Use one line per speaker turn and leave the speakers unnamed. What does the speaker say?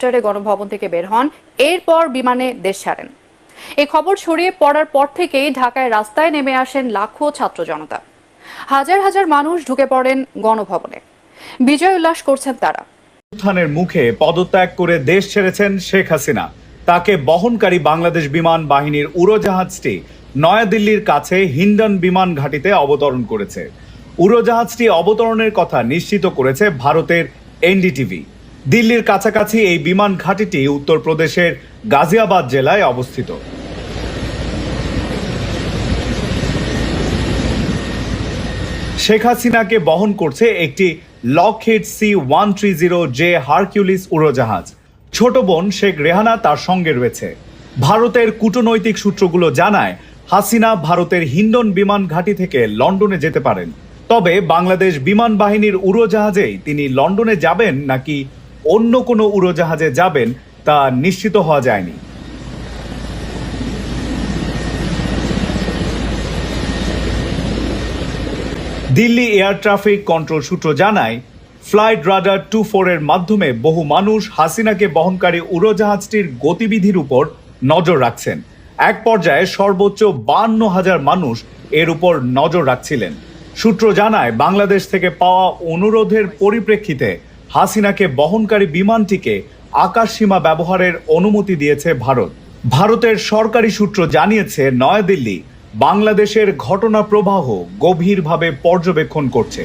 হেলিকপ্টারে গণভবন থেকে বের হন। এরপর বিমানে দেশ ছাড়েন। এই খবর ছড়িয়ে পড়ার পর থেকেই ঢাকায় রাস্তায় নেমে আসেন লাখো ছাত্র জনতা। হাজার হাজার মানুষ ঢুকে পড়েন গণভবনে। বিজয় উল্লাস করছেন তারা।
উত্থানের মুখে পদত্যাগ করে দেশ ছেড়েছেন শেখ হাসিনা। তাকে বহনকারী বাংলাদেশ বিমান বাহিনীর উড়োজাহাজটি নয়াদিল্লির কাছে হিন্ডন বিমান ঘাঁটিতে অবতরণ করেছে। উড়োজাহাজটি অবতরণের কথা নিশ্চিত করেছে ভারতের এনডিটিভি। দিল্লির কাছাকাছি এই বিমান ঘাঁটিটি উত্তরপ্রদেশের গাজিয়াবাদ জেলায় অবস্থিত। শেখ হাসিনাকে বহন করছে একটি Lockheed C one three zero J Hercules উড়োজাহাজ। ছোট বোন শেখ রেহানা তার সঙ্গে রয়েছে। ভারতের কূটনৈতিক সূত্রগুলো জানায়, হাসিনা ভারতের হিন্ডন বিমান ঘাঁটি থেকে লন্ডনে যেতে পারেন। তবে বাংলাদেশ বিমান বাহিনীর উড়োজাহাজেই তিনি লন্ডনে যাবেন নাকি অন্য কোনো উড়োজাহাজে যাবেন তা নিশ্চিত হওয়া যায়নি। দিল্লি এয়ার ট্রাফিক কন্ট্রোল সূত্র জানায়, ফ্লাইট রাডার টু ফোরের মাধ্যমে বহু মানুষ হাসিনাকে বহনকারী উড়োজাহাজটির গতিবিধির উপর নজর রাখছেন। এক পর্যায়ে সর্বোচ্চ বান্ন হাজার মানুষ এর উপর নজর রাখছিলেন। সূত্র জানায়, বাংলাদেশ থেকে পাওয়া অনুরোধের পরিপ্রেক্ষিতে হাসিনাকে বহনকারী বিমানটিকে আকাশসীমা ব্যবহারের অনুমতি দিয়েছে ভারত। ভারতের সরকারি সূত্র জানিয়েছে, নয়াদিল্লি বাংলাদেশের ঘটনা প্রবাহ গভীরভাবে পর্যবেক্ষণ করছে।